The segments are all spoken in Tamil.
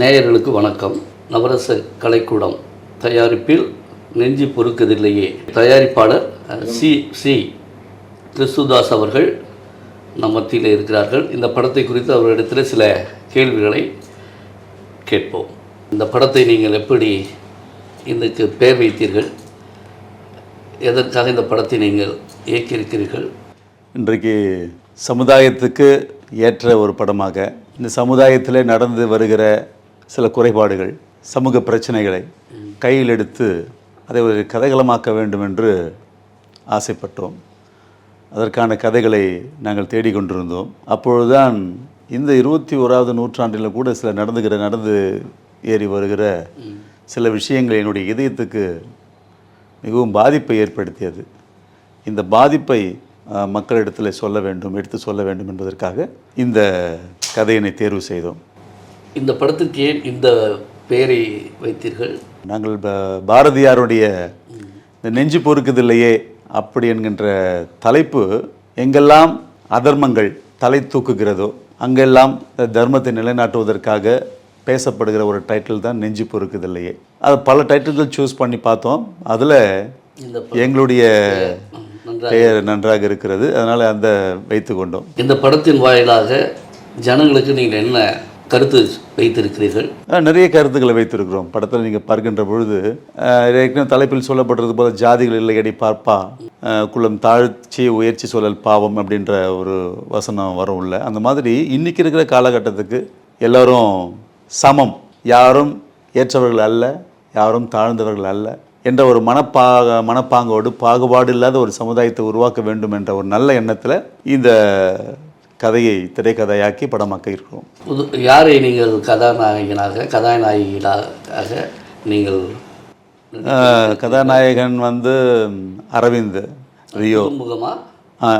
நேயர்களுக்கு வணக்கம். நவரச கலைக்கூடம் தயாரிப்பில் நெஞ்சு பொறுக்கதில்லையே. தயாரிப்பாளர் சி சி கிறிஸ்துதாஸ் அவர்கள் நம் மத்தியில் இருக்கிறார்கள். இந்த படத்தை குறித்து அவரிடத்தில் சில கேள்விகளை கேட்போம். இந்த படத்தை நீங்கள் எப்படி இதுக்கு பெயர் வைத்தீர்கள்? எதற்காக இந்த படத்தை நீங்கள் இயக்கியிருக்கிறீர்கள்? இன்றைக்கு சமுதாயத்துக்கு ஏற்ற ஒரு படமாக இந்த சமுதாயத்தில் நடந்து வருகிற சில குறைபாடுகள் சமூக பிரச்சனைகளை கையில் எடுத்து அதை ஒரு கதைகளமாக்க வேண்டும் என்று ஆசைப்பட்டோம். அதற்கான கதைகளை நாங்கள் தேடிக்கொண்டிருந்தோம் அப்பொழுதுதான் இந்த இருபத்தி ஓராவது நூற்றாண்டில் கூட சில நடந்துகிற நடந்து ஏறி வருகிற சில விஷயங்கள் என்னுடைய இதயத்துக்கு மிகவும் பாதிப்பை ஏற்படுத்தியது. இந்த பாதிப்பை மக்களிடத்தில் சொல்ல வேண்டும் எடுத்து சொல்ல வேண்டும் என்பதற்காக இந்த கதையினை தேர்வு செய்தோம். இந்த படத்துக்கு ஏன் இந்த பெயரை வைத்தீர்கள்? நாங்கள் பாரதியாருடைய இந்த நெஞ்சு பொறுக்குதில்லையே அப்படி என்கின்ற தலைப்பு எங்கெல்லாம் அதர்மங்கள் தலை தூக்குகிறதோ அங்கெல்லாம் தர்மத்தை நிலைநாட்டுவதற்காக பேசப்படுகிற ஒரு டைட்டில் தான் நெஞ்சு பொறுக்குதில்லையே. அது பல டைட்டில்கள் சூஸ் பண்ணி பார்த்தோம். அதில் எங்களுடைய பெயர் நன்றாக இருக்கிறது. அதனால் அந்த வைத்து கொண்டோம். இந்த படத்தின் வாயிலாக ஜனங்களுக்கு நீங்கள் என்ன கருத்து வைத்திருக்கிறீர்கள்? நிறைய கருத்துக்களை வைத்திருக்கிறோம். படத்தில் நீங்கள் பார்க்கின்ற பொழுது ஏற்கனவே தலைப்பில் சொல்லப்படுறது போல ஜாதிகள் இல்லையடி பார்ப்பா குளம் குலம் தாழ்ச்சி உயர்ச்சி சொல்லல் பாவம் அப்படின்ற ஒரு வசனம் வரும் இல்லை அந்த மாதிரி இன்னைக்கு இருக்கிற காலகட்டத்துக்கு எல்லோரும் சமம். யாரும் ஏற்றவர்கள் அல்ல யாரும் தாழ்ந்தவர்கள் அல்ல என்ற ஒரு மனப்பாக மனப்பாங்கோடு பாகுபாடு இல்லாத ஒரு சமுதாயத்தை உருவாக்க வேண்டும் என்ற ஒரு நல்ல எண்ணத்தில் இந்த கதையை திரைக்கதையாக்கி படமாக்க இருக்கிறோம். புது யாரை நீங்கள் கதாநாயகனாக கதாநாயகியாக நீங்கள் கதாநாயகன் வந்து அரவிந்த் ரியோ.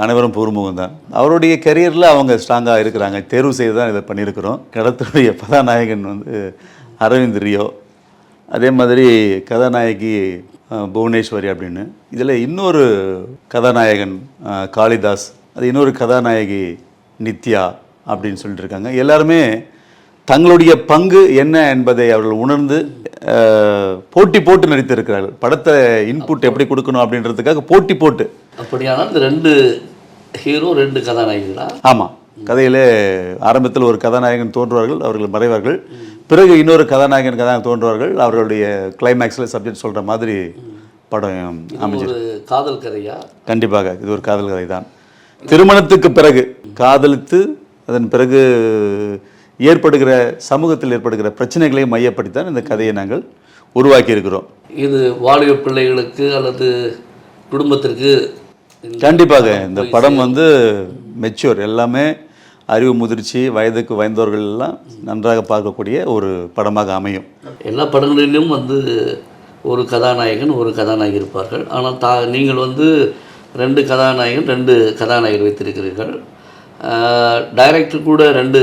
அனைவரும் பூர்முகம் தான். அவருடைய கெரியரில் அவங்க ஸ்ட்ராங்காக இருக்கிறாங்க. தேர்வு செய்து தான் இதை பண்ணியிருக்கிறோம். கடத்துடைய கதாநாயகன் வந்து அரவிந்த் ரியோ. அதே மாதிரி கதாநாயகி புவனேஸ்வரி அப்படின்னு. இதில் இன்னொரு கதாநாயகன் காளிதாஸ். அது இன்னொரு கதாநாயகி நித்யா அப்படின்னு சொல்லிட்டு இருக்காங்க. எல்லாருமே தங்களுடைய பங்கு என்ன என்பதை அவர்கள் உணர்ந்து போட்டி போட்டு நடித்திருக்கிறார்கள். படத்தை இன்புட் எப்படி கொடுக்கணும் அப்படின்றதுக்காக போட்டி போட்டு. அப்படியானால் இந்த ரெண்டு ஹீரோ ரெண்டு கதாநாயகிகளா? ஆமாம் கதையிலே ஆரம்பத்தில் ஒரு கதாநாயகன் தோன்றுவார்கள் அவர்கள் மறைவார்கள். பிறகு இன்னொரு கதாநாயகன் கதாநாயகன் தோன்றுவார்கள். அவர்களுடைய கிளைமேக்ஸில் சப்ஜெக்ட் சொல்கிற மாதிரி படம் அமைஞ்சு ஒரு காதல் கதையா? கண்டிப்பாக இது ஒரு காதல் கதை தான் திருமணத்துக்கு பிறகு காதலித்து அதன் பிறகு ஏற்படுகிற சமூகத்தில் ஏற்படுகிற பிரச்சனைகளை மையப்படுத்தித்தான் இந்த கதையை நாங்கள் உருவாக்கி இருக்கிறோம் இது வாலிப பிள்ளைகளுக்கு அல்லது குடும்பத்திற்கு கண்டிப்பாக இந்த படம் வந்து மெச்சூர் எல்லாமே அறிவு முதிர்ச்சி வயதுக்கு வயந்தவர்கள் எல்லாம் நன்றாக பார்க்கக்கூடிய ஒரு படமாக அமையும். எல்லா படங்களிலும் வந்து ஒரு கதாநாயகன் ஒரு கதாநாயகி இருப்பார்கள். ஆனால் தா நீங்கள் வந்து ரெண்டு கதாநாயகன் ரெண்டு கதாநாயகர் வைத்திருக்கிறீர்கள். டைரக்டர் கூட ரெண்டு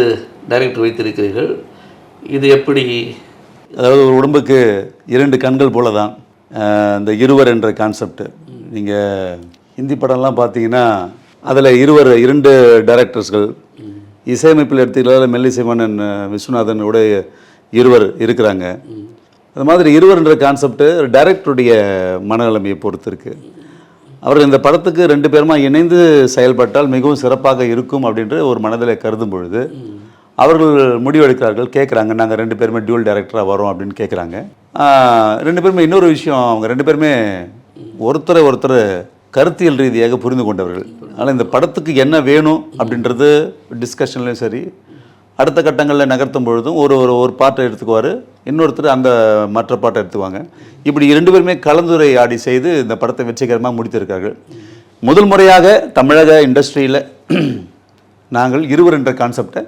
டைரக்டர் வைத்திருக்கிறீர்கள். இது எப்படி? அதாவது ஒரு உடம்புக்கு இரண்டு கண்கள் போல தான் இந்த இருவர் என்ற கான்செப்ட் நீங்கள் ஹிந்தி படம்லாம் பார்த்தீங்கன்னா அதில் இருவர் இரண்டு டைரக்டர்ஸ்கள் இசையமைப்பில் எடுத்துக்கலாம் மெல்லிசைமன்னன் விஸ்வநாதன் கூட இருவர் இருக்கிறாங்க. அது மாதிரி இருவர் என்ற கான்செப்ட் டைரக்டருடைய மனநிலைமையை பொறுத்து இருக்கு. அவர்கள் இந்த படத்துக்கு ரெண்டு பேருமா இணைந்து செயல்பட்டால் மிகவும் சிறப்பாக இருக்கும் அப்படின்ற ஒரு மனதில் கருதும் பொழுது அவர்கள் முடிவெடுக்கிறார்கள் கேட்குறாங்க நாங்கள் ரெண்டு பேருமே டியூல் டைரக்டராக வரோம் அப்படின்னு கேட்குறாங்க. ரெண்டு பேருமே இன்னொரு விஷயம் அவங்க ரெண்டு பேருமே ஒருத்தரை ஒருத்தர் கருத்தியல் ரீதியாக புரிந்து கொண்டவர்கள். அதனால் இந்த படத்துக்கு என்ன வேணும் அப்படின்றது டிஸ்கஷன்லேயும் சரி அடுத்த கட்டங்களில் நகர்த்தும் பொழுதும் ஒரு ஒரு ஒரு பாட்டை எடுத்துக்குவார் இன்னொருத்தர் அந்த மற்ற பாட்டை எடுத்துக்குவாங்க. இப்படி இரண்டு பேருமே கலந்துரையாடி செய்து இந்த படத்தை வெற்றிகரமாக முடித்திருக்கார்கள். முதல் முறையாக தமிழக இண்டஸ்ட்ரியில் நாங்கள் இருவர் என்ற கான்செப்டை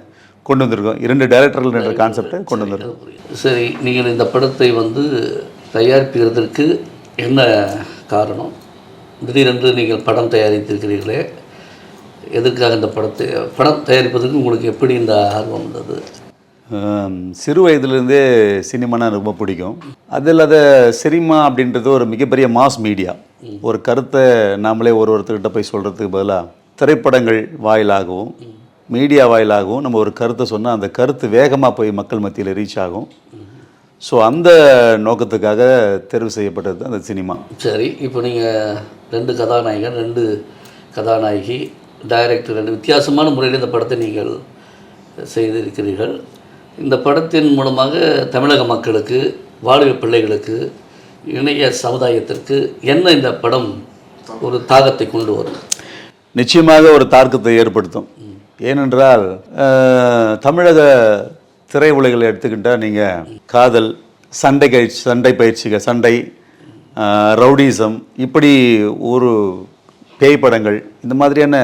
கொண்டு வந்திருக்கோம். இரண்டு டைரக்டர்கள் என்ற கான்செப்டை கொண்டு வந்திருக்கோம். சரி நீங்கள் இந்த படத்தை வந்து தயாரிப்பதற்கு என்ன காரணம்? திடீரென்று நீங்கள் படம் தயாரித்திருக்கிறீர்களே. எதற்காக இந்த படத்தை படம் தயாரிப்பதற்கு உங்களுக்கு எப்படி இந்த ஆர்வம் வந்தது? சிறு வயதிலிருந்தே சினிமானா ரொம்ப பிடிக்கும். அது இல்லாத சினிமா அப்படின்றது ஒரு மிகப்பெரிய மாஸ் மீடியா ஒரு கருத்தை நாமளே ஒரு ஒருத்தர்கிட்ட போய் சொல்கிறதுக்கு பதிலாக திரைப்படங்கள் வாயிலாகவும் மீடியா வாயிலாகவும் நம்ம ஒரு கருத்தை சொன்னால் அந்த கருத்து வேகமாக போய் மக்கள் மத்தியில் ரீச் ஆகும். ஸோ அந்த நோக்கத்துக்காக தேர்வு செய்யப்பட்டது அந்த சினிமா. சரி இப்போ நீங்கள் ரெண்டு கதாநாயகன் ரெண்டு கதாநாயகி டைரக்டர் ரெண்டு வித்தியாசமான முறையில் இந்த படத்தை நீங்கள் செய்திருக்கிறீர்கள். இந்த படத்தின் மூலமாக தமிழக மக்களுக்கு வாலிப பிள்ளைகளுக்கு இணைய சமுதாயத்திற்கு என்ன இந்த படம் ஒரு தாகத்தை கொண்டு வரும்? நிச்சயமாக ஒரு தாக்கத்தை ஏற்படுத்தும். ஏனென்றால் தமிழக திரையுலகளை எடுத்துக்கிட்டால் நீங்கள் காதல் சண்டை கயிற்சி சண்டை பயிற்சிகள் சண்டை ரவுடிசம் இப்படி ஒரு பேய் படங்கள் இந்த மாதிரியான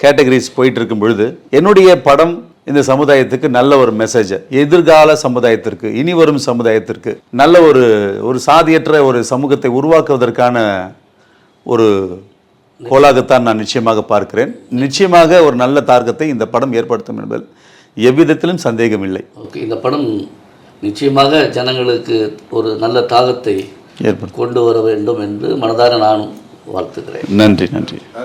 கேட்டகரிஸ் போயிட்டு இருக்கும் பொழுது என்னுடைய படம் இந்த சமுதாயத்துக்கு நல்ல ஒரு மெசேஜ் எதிர்கால சமுதாயத்திற்கு இனி வரும் சமுதாயத்திற்கு நல்ல ஒரு ஒரு சாதியற்ற ஒரு சமூகத்தை உருவாக்குவதற்கான ஒரு கோலாகத்தான் நான் நிச்சயமாக பார்க்கிறேன். நிச்சயமாக ஒரு நல்ல தாக்கத்தை இந்த படம் ஏற்படுத்தும் என்பதில் எவ்விதத்திலும் சந்தேகமில்லை. ஓகே இந்த படம் நிச்சயமாக ஜனங்களுக்கு ஒரு நல்ல தாகத்தை ஏற்படுத்தும். கொண்டு வர வேண்டும் என்று மனதார நானும் வாழ்த்துக்கிறேன் நன்றி நன்றி.